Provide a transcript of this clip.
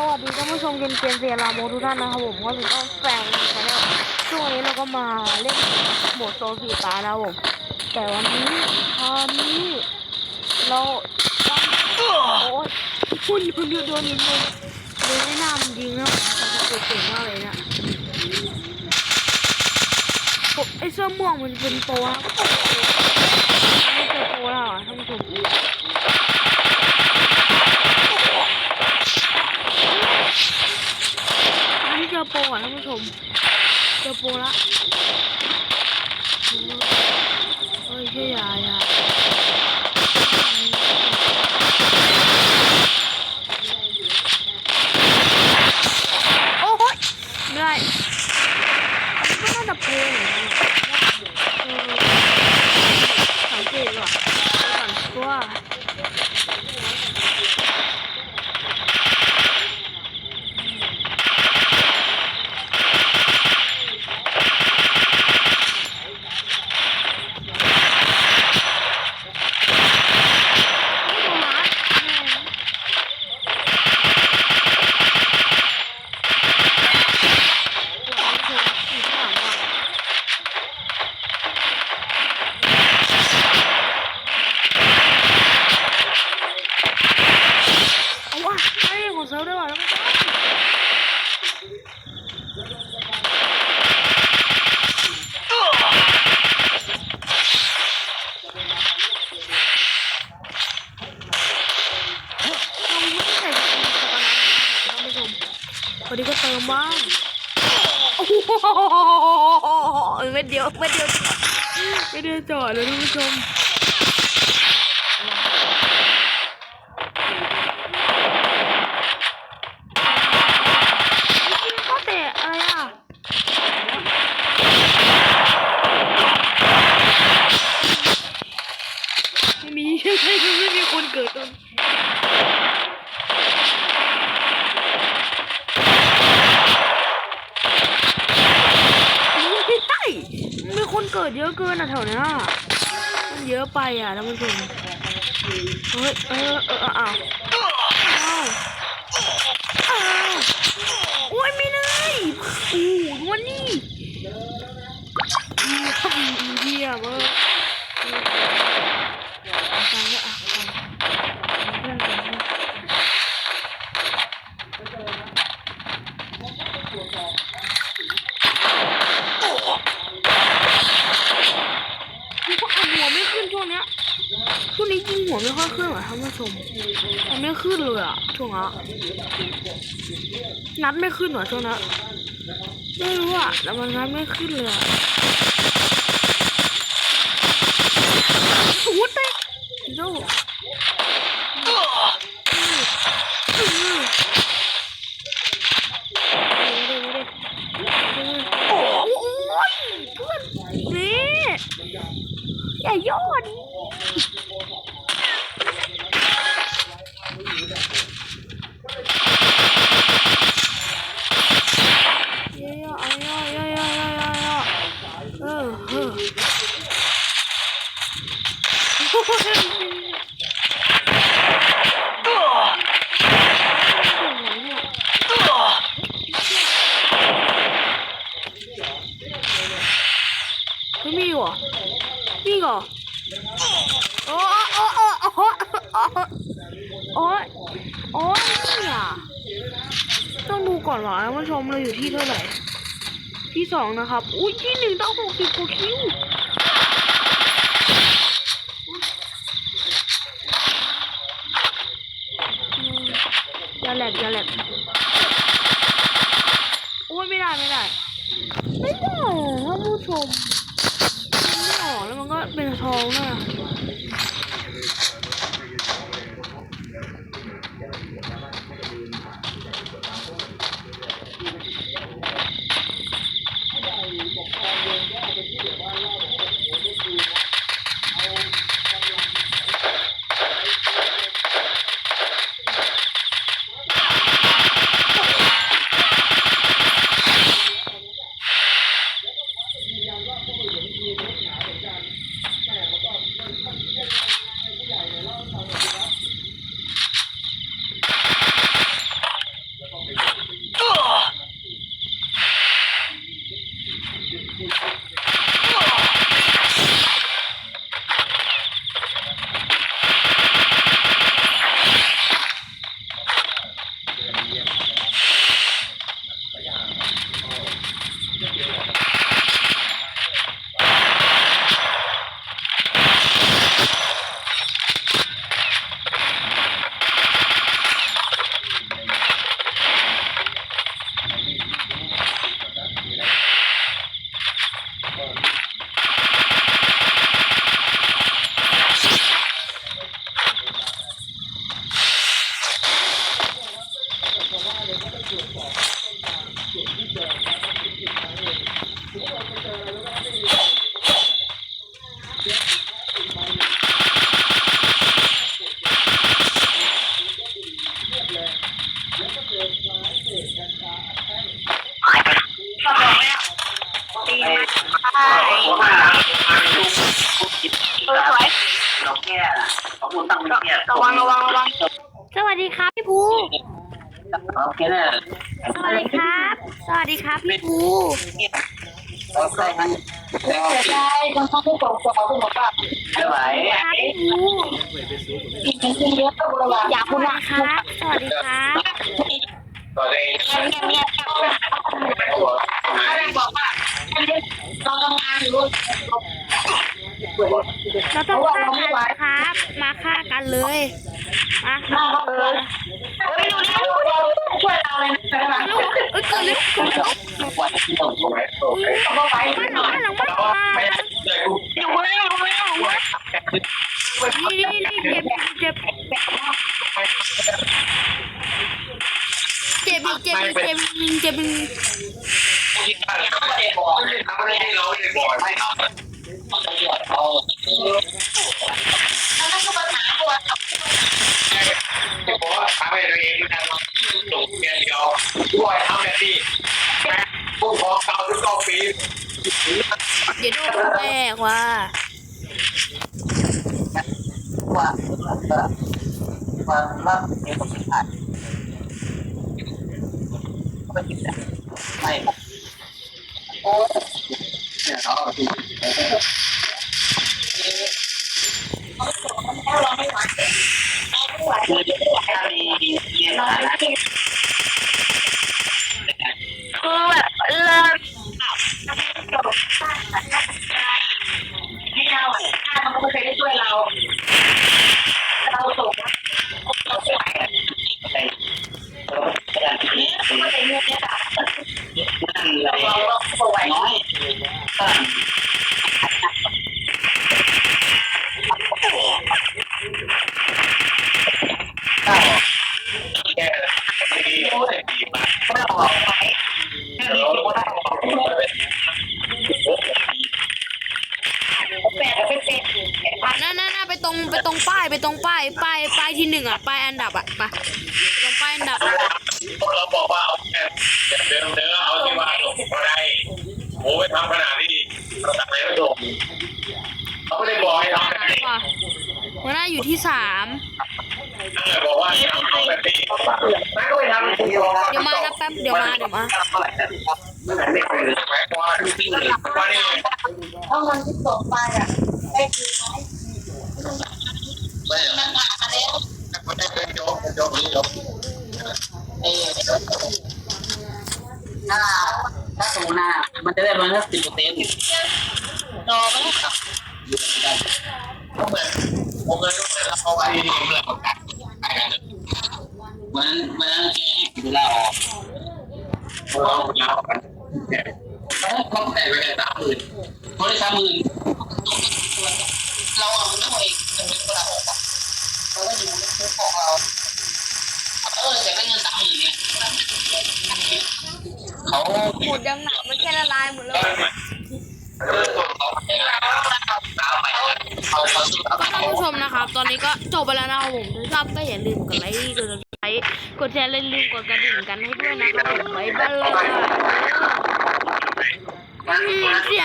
สวัสดีท่านผู้ชมเกมเกมเซียราโมทุกท่านนะครับผมก็ถึงต้องแฝงชาแนลช่วงนี้เราก็มาเล่นโหมดโซนสีฟ้านะครับผมแต่วันนี้คราวนี้เราต้องโอ้ยคุณคุณดูโดนนิดนึงเลยไม่น่ามันยิงนะผมแต่ก็เก่งมากเลยนะผมไอเสื้อม่วงมันเป็นโปรนะไม่เจอโปรแล้วอะท่านผู้ชม อันนี้เจอโปรอะท่านผู้ชมเจอโปรละเฮ้ยเฮ้ยอยาอยาโอ้โหยเหนื่อยไม่น่าจะโปรเหมือนกันเออสังเกตว่ะไปก่อนว่า เอาว่ะไอ้ของเซิร์ฟด้วยว่ะแล้วมันเราไม่ใส่สกอร์นะท่านผู้ชมวันนี้ก็เติมบ้างโอ้โห เม็ดเดียวเม็ดเดียวเม็ดเดียวจอดเลยท่านผู้ชม ก็เตะอะไรอะ ไม่มี ไม่มีคนเกิดตรงไม่ใช่มีคนเกิดเยอะเกินอะแถวเนี้ยมันเยอะ ไปอะท่านผู้ชมเฮ้ยเออเอออ้าวอ้าวอ้าวโอ้ยไม่เลยโอ้โหวันนี้เยี่ยมเออฟังด้วยอะฟังเพื่อนกันนะพวกอันหัวไม่ขึ้นช่วงเนี้ยช่วงนี้ยิงหัวไม่ค่อยขึ้นเหรอท่านผู้ชมมันไม่ขึ้นเลยอะช่วงนี้นัดไม่ขึ้นหรอช่วงนี้ไม่รู้อะแต่มันนัดไม่ขึ้นเลยอะโอ้โหเตะโจ้โอ้ยเพื่อนนี่อย่าย่อดิย่อย่อเอาย่อย่อย่อย่อย่อย่อเออเออไม่มีเหรอมีเหรอโอ้โอ้โอ้โอ้โอ้โอ้ยโอ้ย เนี่ยต้องดูก่อนว่าท่านผู้ชมเราอยู่ที่เท่าไหร่ ที่สองนะครับ อุ้ยที่หนึ่งต้องหกสิบกว่าคิวอย่าแหลกอย่าแหลกโอ้ยไม่ได้ไม่ได้ ไม่ได้ท่านผู้ชมมันไม่ออกแล้วมันก็เป็นทองนะหัวมามาดูคิดเออสวย ระวังระวังระวังสวัสดีครับพี่ภูสวัสดีครับ สวัสดีครับพี่ภู ใส่มันแล้วเสียใจคนเขาไม่ส่งตัวคุณบอกว่าไม่ไหวครับพี่ภูอีกเป็นจริงเยอะก็ระวังอยาสพูดวัสนะดีครับสวัสดีครับก็เลยเงียบเงียบหัวเขาเลยบอกว่าเราทำงานอยู่เราต้องฆ่ากันนะครับ มาฆ่ากันเลย มาหน้าเขาเออเฮ้ยดูดิช่วยเราเลยใช่ไหมลูกเอ้ยเกิดเรื่อ งเกิดเรื่องวันที่ต้องสวยโอเคเขาบอกไปบ้านหนหลังบ้านแล้วไม่ได้กูอยู่เว้ยอยู่เว้อยู่เว้ยนี่นี่นี่เจ็บเจ็บเจ็บเจ็บเจ็บเจ็บเจ็บเขาไม่ได้บอกไม่ได้เราไม่ได้บอกไม่เอาเอาแล้วนั่นคือปัญหาตัวจะบอกว่าทำให้ตัวเองมันทำส่งเพียงเดียวด้วยทำแบบนี้พวกของเก่าทุกเก้าปีเดี๋ยวดนแตกว่ะว่าว่าว่าเองก็ไม่ผ่านไม่คิดนะไม่โอ้เนี่ยเราไม่เราไม่ไหว คือถ้า ไปตรงไปตรงป้ายไปตรงป้ายป้ายป้ายที่หนึ่งอะป้ายอันดับอะไปตรงป้ายอันดับพวกเราบอกว่าเอาแค่เดิมเดิมเอาที่ว่าส่งอะไรโอ้ยทำขนาดนี้เราทำอะไรไม่ถูกเขาไม่ได้บอกให้ทำแบบนี้ว่ะหัวหน้าอยู่ที่สามบอกว่าทำแบบนี้ไม่ก็ไปทำเดี๋ยวมานะแป๊บเดี๋ยวมาเดี๋ยวมาไม่เหมือนเด็กเลยแหมว่าที่ที่อื่นว่านี่เพราะมันที่ตกไปอะได้ดี ไมไม่มันผ่านมาแล้วไม่ได้เป็นโจ๊กเป็นโจ๊กนี่โจ๊กเออถ้าถ้าสูงหน้ามันจะได้ร้อยละสิบเปอร์เซ็นต์รอไหมก็เหมือนผมเคยเหมือนเอาไว้ดีๆเรื่องของการขายกันเหมือนเหมือนแกให้เวลาออกเพราะว่าเราออกกันต้องแต่ไปแค่สามหมื่นเพราะได้สามหมื่นเราเอาเรื่องเองจะเป็นเวลาออกอะเราก็อยู่ในคุกของเรา เออแต่ได้เงินสามหมื่นเนี่ย เขา หมดยังหนักมันแค่ละลายหมดเลยเออส่วนเขาตามไปเขาเขาสุดท้ายท่านผู้ชมนะครับ ตอนนี้ก็จบไปแล้วนะครับผมถ้าชอบก็อย่าลืมกดไลค์กดไลค์กดแชร์และลืมกดกระดิ่งกันให้ด้วยนะครับผมบ๊ายบายเลยเสีย